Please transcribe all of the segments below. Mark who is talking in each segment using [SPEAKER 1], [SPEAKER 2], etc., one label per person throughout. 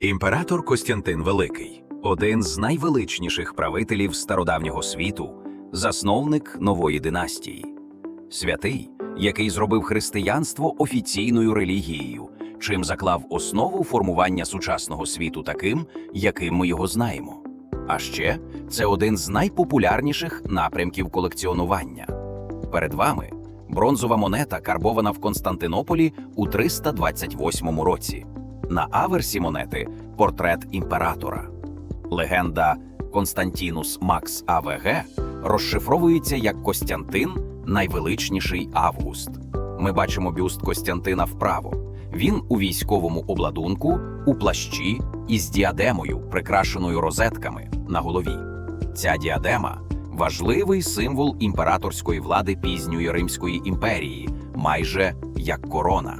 [SPEAKER 1] Імператор Костянтин Великий один з найвеличніших правителів стародавнього світу, засновник нової династії, святий, який зробив християнство офіційною релігією, чим заклав основу формування сучасного світу таким, яким ми його знаємо. А ще це один з найпопулярніших напрямків колекціонування. Перед вами бронзова монета, карбована в Константинополі у 328 році. На аверсі монети портрет імператора. Легенда Константінус Макс АВГ розшифровується як Костянтин найвеличніший Август. Ми бачимо бюст Костянтина вправо. Він у військовому обладунку, у плащі із діадемою, прикрашеною розетками на голові. Ця діадема важливий символ імператорської влади пізньої Римської імперії, майже як корона.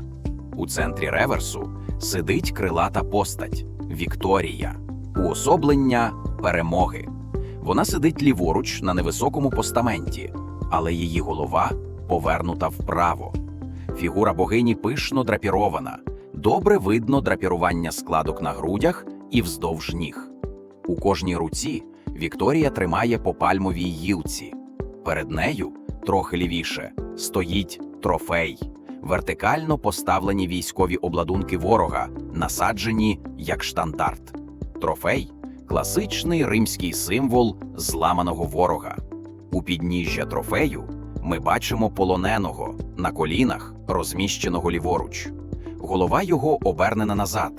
[SPEAKER 1] У центрі реверсу сидить крилата постать Вікторія, уособлення перемоги. Вона сидить ліворуч на невисокому постаменті, але її голова повернута вправо. Фігура богині пишно драпірована, добре видно драпірування складок на грудях і вздовж ніг. У кожній руці Вікторія тримає по пальмовій гілці. Перед нею, трохи лівіше, стоїть трофей, вертикально поставлені військові обладунки ворога, насаджені як штандарт. Трофей класичний римський символ зламаного ворога. У підніжжя трофею ми бачимо полоненого на колінах, розміщеного ліворуч. Голова його обернена назад,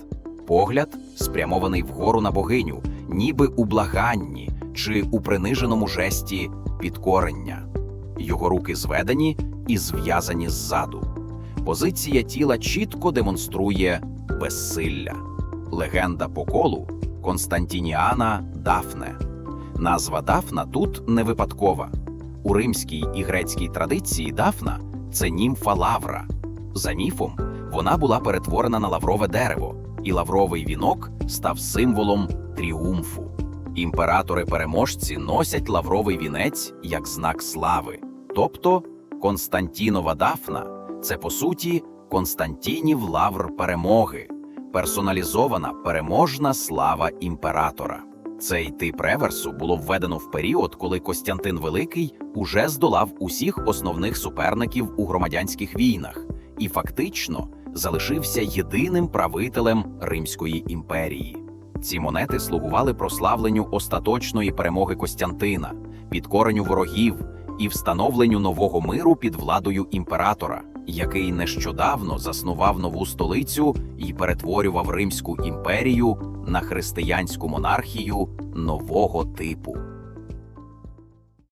[SPEAKER 1] погляд спрямований вгору на богиню, ніби у благанні чи у приниженому жесті підкорення. Його руки зведені і зв'язані ззаду. Позиція тіла чітко демонструє безсилля. Легенда по колу Константініана Дафне. Назва Дафна тут не випадкова. У римській і грецькій традиції Дафна це німфа лавра. За міфом, вона була перетворена на лаврове дерево, і лавровий вінок став символом тріумфу. Імператори-переможці носять лавровий вінець як знак слави, тобто Константінова Дафна це по суті Константінів лавр перемоги, персоналізована переможна слава імператора. Цей тип реверсу було введено в період, коли Костянтин Великий уже здолав усіх основних суперників у громадянських війнах і фактично залишився єдиним правителем Римської імперії. Ці монети слугували прославленню остаточної перемоги Костянтина, підкоренню ворогів і встановленню нового миру під владою імператора, який нещодавно заснував нову столицю і перетворював Римську імперію на християнську монархію нового типу.